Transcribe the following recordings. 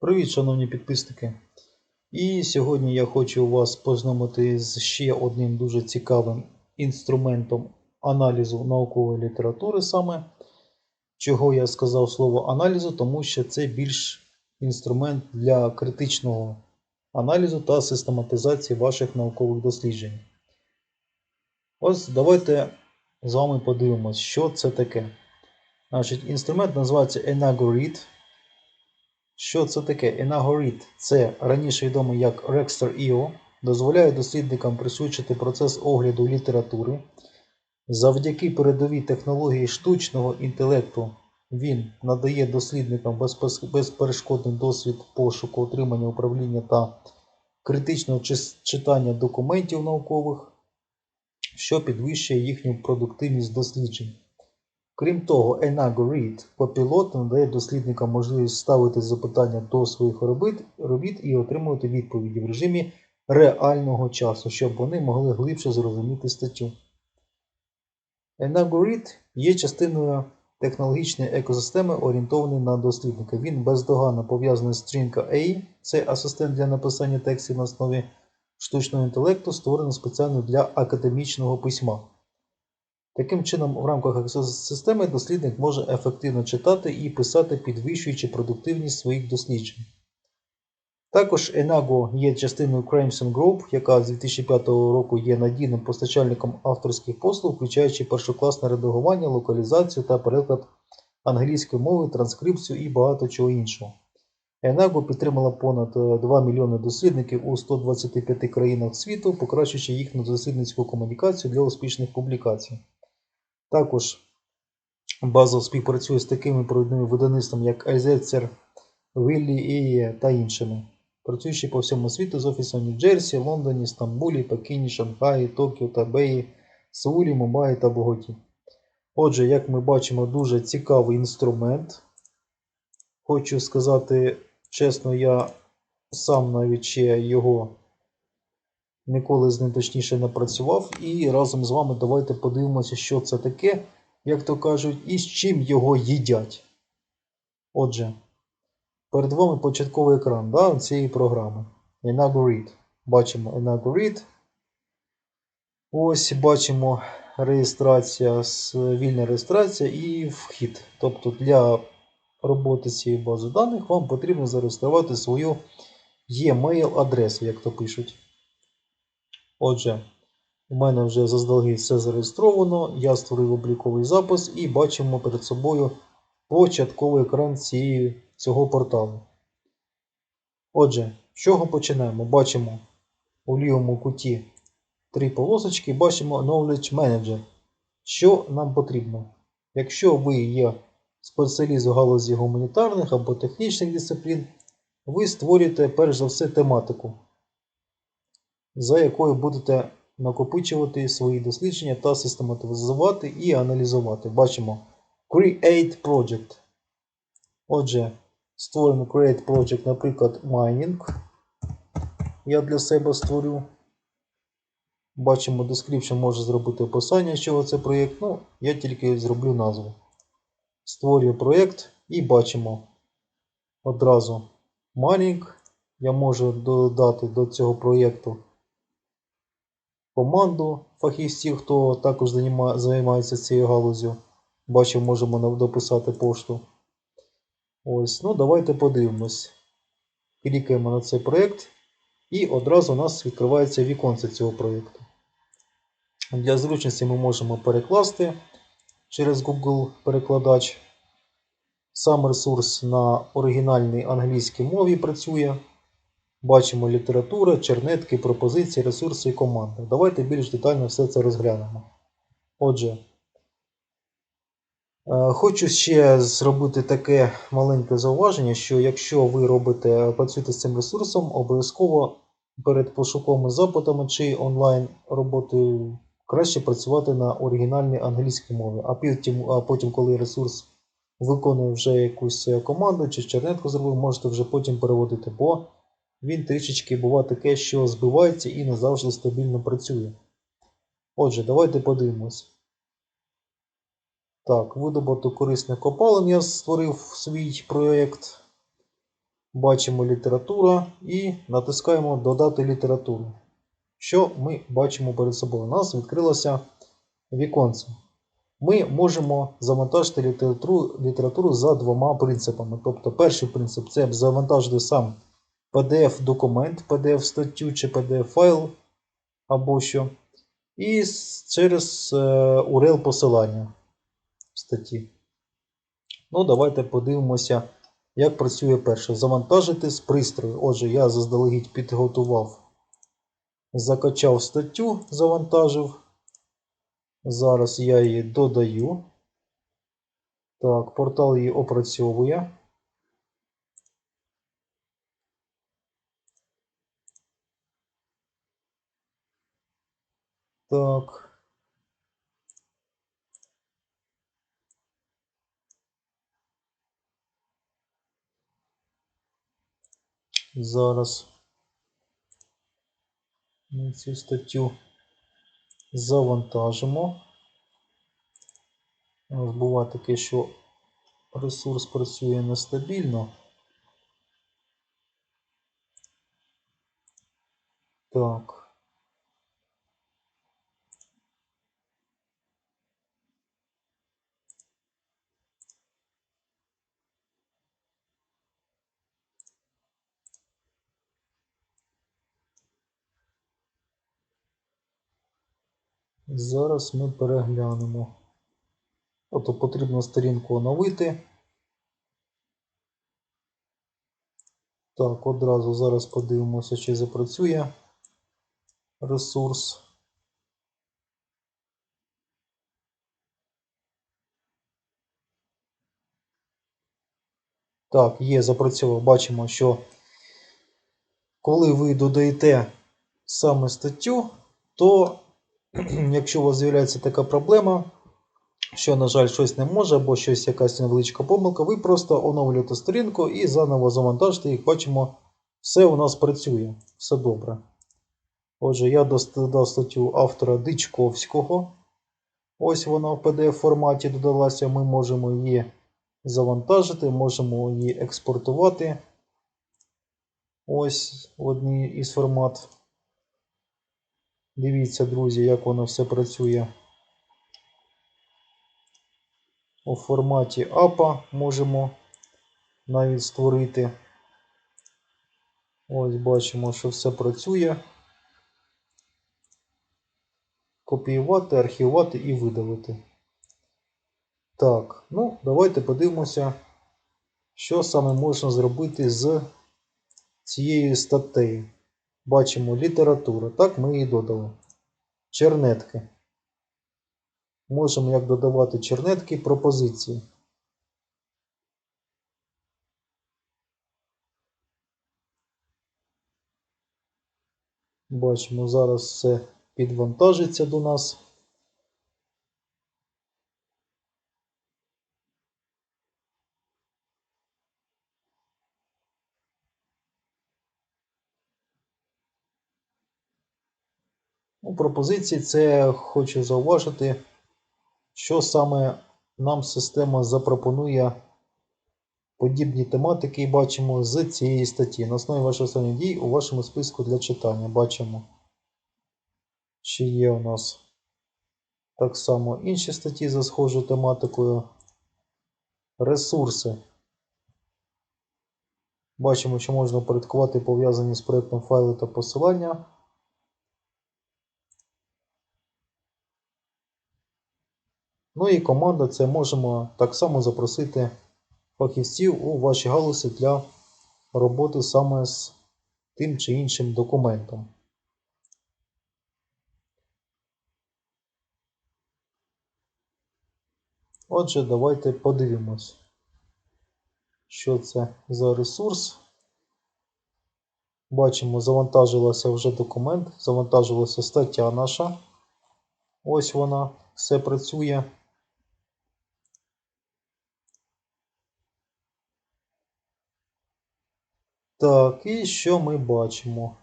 Привіт, шановні підписники! І сьогодні я хочу вас познайомити з ще одним дуже цікавим інструментом аналізу наукової літератури саме. Чого я сказав слово аналізу, тому що це більш інструмент для критичного аналізу та систематизації ваших наукових досліджень. Ось давайте з вами подивимось, що це таке. Значить, інструмент називається Enagoread. Що це таке? Енагорит це раніше відомий як Rexter.io, дозволяє дослідникам пришвидшити процес огляду літератури. Завдяки передовій технології штучного інтелекту він надає дослідникам безперешкодний досвід пошуку, отримання управління та критичного читання документів наукових, що підвищує їхню продуктивність досліджень. Крім того, Enago-Read Copilot надає дослідникам можливість ставити запитання до своїх робіт, робіт і отримувати відповіді в режимі реального часу, щоб вони могли глибше зрозуміти статтю. Enago-Read є частиною технологічної екосистеми, орієнтованої на дослідника. Він бездоганно пов'язаний з Stringa AI, це асистент для написання текстів на основі штучного інтелекту, створений спеціально для академічного письма. Таким чином, в рамках системи дослідник може ефективно читати і писати, підвищуючи продуктивність своїх досліджень. Також Enago є частиною Crimson Group, яка з 2005 року є надійним постачальником авторських послуг, включаючи першокласне редагування, локалізацію та переклад англійської мови, транскрипцію і багато чого іншого. Enago підтримала понад е, 2 мільйони дослідників у 125 країнах світу, покращуючи їхню дослідницьку комунікацію для успішних публікацій. Також база співпрацює з такими провідними видавництвами, як Elsevier, Willy та іншими, працюючи по всьому світу з офісом Нью-Джерсі, Лондоні, Стамбулі, Пекіні, Шанхаї, Токіо, Табеї, Сеулі, Мумбаї та Боготі. Отже, як ми бачимо, дуже цікавий інструмент. Хочу сказати чесно, я сам навіть ще його ніколи з ним точніше не працював. І разом з вами давайте подивимося, що це таке, як то кажуть, і з чим його їдять. Отже, перед вами початковий екран да, цієї програми. Enagoread. Бачимо Enagoread. Ось бачимо реєстрація, вільна реєстрація і вхід. Тобто для роботи цієї бази даних вам потрібно зареєструвати свою e-mail адресу, як то пишуть. Отже, у мене вже заздалегідь все зареєстровано. Я створив обліковий запис і бачимо перед собою початковий екран цієї, цього порталу. Отже, з чого починаємо? Бачимо у лівому куті три полосочки, бачимо Knowledge Manager. Що нам потрібно? Якщо ви є спеціаліст у галузі гуманітарних або технічних дисциплін, ви створюєте перш за все тематику, за якою будете накопичувати свої дослідження та систематизувати і аналізувати. Бачимо Create Project. Отже, створимо Create Project, наприклад, Mining. Я для себе створю. Бачимо, description може зробити описання, з чого це проєкт. Ну, я тільки зроблю назву. Створюю проєкт і бачимо одразу Mining. Я можу додати до цього проєкту команду фахівців, хто також займається цією галузю. Бачимо, можемо дописати пошту. Ось, ну давайте подивимось. Клікаємо на цей проєкт, і одразу у нас відкривається віконце цього проєкту. Для зручності ми можемо перекласти через Google перекладач. Сам ресурс на оригінальній англійській мові працює. Бачимо література, чернетки, пропозиції, ресурси і команди. Давайте більш детально все це розглянемо. Отже, е, хочу ще зробити таке маленьке зауваження, що якщо ви робите, працюєте з цим ресурсом, обов'язково перед пошуковими запитами чи онлайн роботою краще працювати на оригінальній англійській мові. А потім, а потім коли ресурс виконує вже якусь команду чи чернетку зробив, можете вже потім переводити, бо він трішечки буває таке, що збивається і не завжди стабільно працює. Отже, давайте подивимось. Так, видобуток корисних копалин я створив свій проєкт. Бачимо література і натискаємо Додати літературу. Що ми бачимо перед собою? У нас відкрилося віконце. Ми можемо завантажити літературу, літературу за двома принципами. Тобто, перший принцип це завантажити сам PDF-документ, PDF-статтю чи PDF-файл або що. І через е, URL посилання в статті. Ну, давайте подивимося, як працює перше. Завантажити з пристрою. Отже, я заздалегідь підготував, закачав статтю, завантажив. Зараз я її додаю. Так, портал її опрацьовує. Так. Зараз ми цю статтю завантажимо. У нас буває таке, що ресурс працює нестабільно. Так. Зараз ми переглянемо. Тобто потрібно сторінку оновити. Так, одразу зараз подивимося, чи запрацює ресурс. Так, є, запрацював. Бачимо, що коли ви додаєте саме статтю, то якщо у вас з'являється така проблема, що, на жаль, щось не може, або щось якась невеличка помилка, ви просто оновлюєте сторінку і заново завантажите їх. Бачимо, все у нас працює, все добре. Отже, я додав статтю автора Дичковського. Ось вона в PDF форматі додалася. Ми можемо її завантажити, можемо її експортувати. Ось одній із формат. Дивіться, друзі, як воно все працює. У форматі APA можемо навіть створити. Ось бачимо, що все працює. Копіювати, архівувати і видалити. Так, ну, давайте подивимося, що саме можна зробити з цією статтею. Бачимо література. Так, ми її додали. Чернетки. Можемо як додавати чернетки пропозиції. Бачимо, зараз все підвантажиться до нас. У пропозиції це хочу зауважити, що саме нам система запропонує подібні тематики, бачимо з цієї статті. На основі ваших останніх дій у вашому списку для читання бачимо, що є у нас так само інші статті за схожою тематикою. Ресурси. Бачимо, що можна порядкувати пов'язані з проєктом файли та посилання. Ну і команда це можемо так само запросити фахівців у вашій галузі для роботи саме з тим чи іншим документом. Отже, давайте подивимось, що це за ресурс. Бачимо, завантажилося вже документ, завантажилася стаття наша. Ось вона, все працює. Так, і що ми бачимо?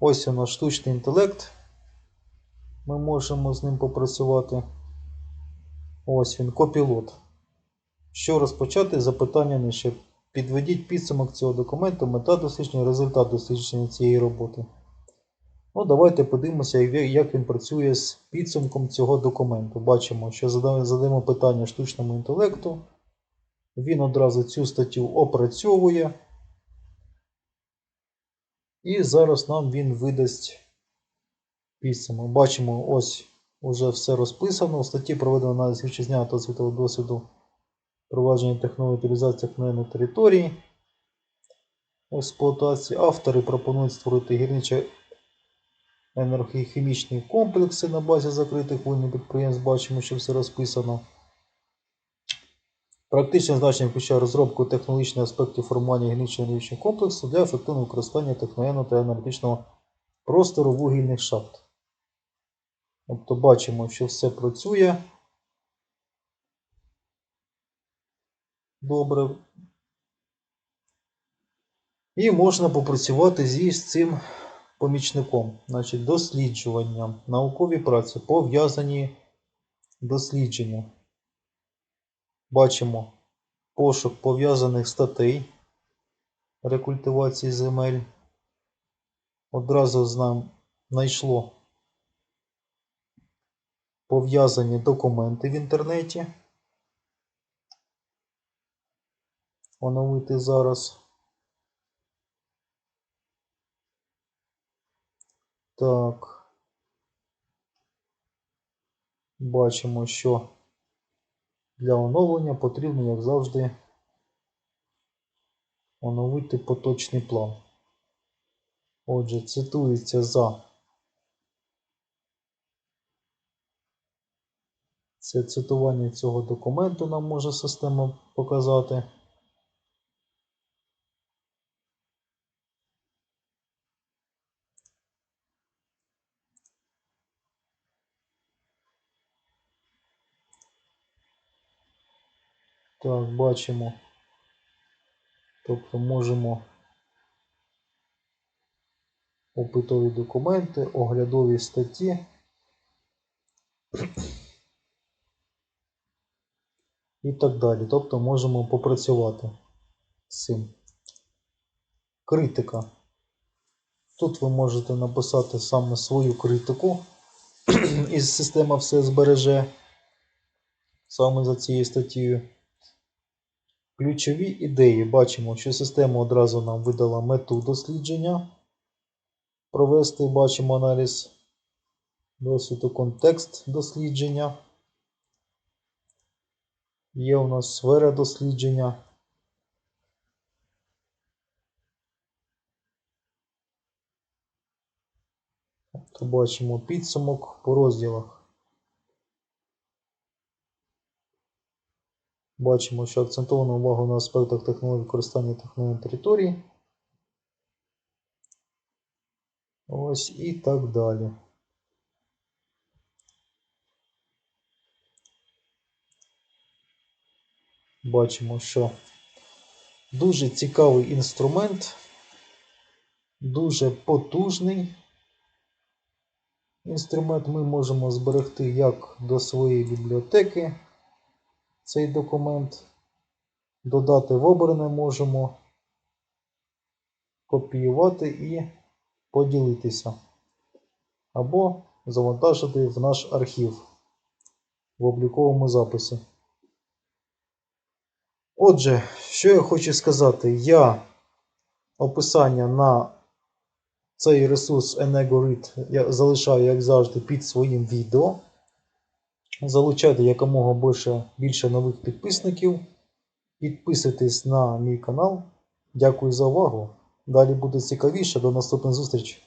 Ось у нас штучний інтелект. Ми можемо з ним попрацювати. Ось він, копілот. Що розпочати? Запитання нижче. підведіть підсумок цього документу, мета дослідження, результат дослідження цієї роботи. Ну, давайте подивимося, як він працює з підсумком цього документу. Бачимо, що зада- задаємо питання штучному інтелекту. Він одразу цю статтю опрацьовує. І зараз нам він видасть підсумок. Бачимо, ось уже все розписано. У статті проведено аналіз вітчизняного та світового досвіду провадження технології утилізації акненої території експлуатації. Автори пропонують створити гірничо енергохімічні комплекси на базі закритих вугільних підприємств. Бачимо, що все розписано. Практичне значення включає розробку технологічних аспектів формування гірничо енергічного комплексу для ефективного використання техногенного та енергетичного простору вугільних шахт. Тобто бачимо, що все працює. Добре. І можна попрацювати зі з цим помічником. Значить, досліджування, наукові праці, пов'язані дослідження. Бачимо пошук пов'язаних статей рекультивації земель. Одразу з нам знайшло пов'язані документи в інтернеті. Оновити зараз. Так. Бачимо, що для оновлення потрібно, як завжди, оновити поточний план. Отже, цитується за це цитування цього документу нам може система показати. Так, бачимо. Тобто можемо опитові документи, оглядові статті. І так далі. Тобто можемо попрацювати з цим. Критика. Тут ви можете написати саме свою критику, і система все збереже саме за цією статтєю. Ключові ідеї. Бачимо, що система одразу нам видала мету дослідження. Провести бачимо аналіз досвіду контекст дослідження. Є у нас сфера дослідження. То бачимо підсумок по розділах. Бачимо, що акцентовано увагу на аспектах технології використання технології території. Ось і так далі. Бачимо, що дуже цікавий інструмент, дуже потужний. Інструмент ми можемо зберегти як до своєї бібліотеки цей документ. Додати в обране можемо, копіювати і поділитися. Або завантажити в наш архів в обліковому записі. Отже, що я хочу сказати, я описання на цей ресурс EnegoRead я залишаю, як завжди, під своїм відео. Залучайте якомога більше, більше нових підписників. Підписуйтесь на мій канал. Дякую за увагу. Далі буде цікавіше. До наступних зустрічей.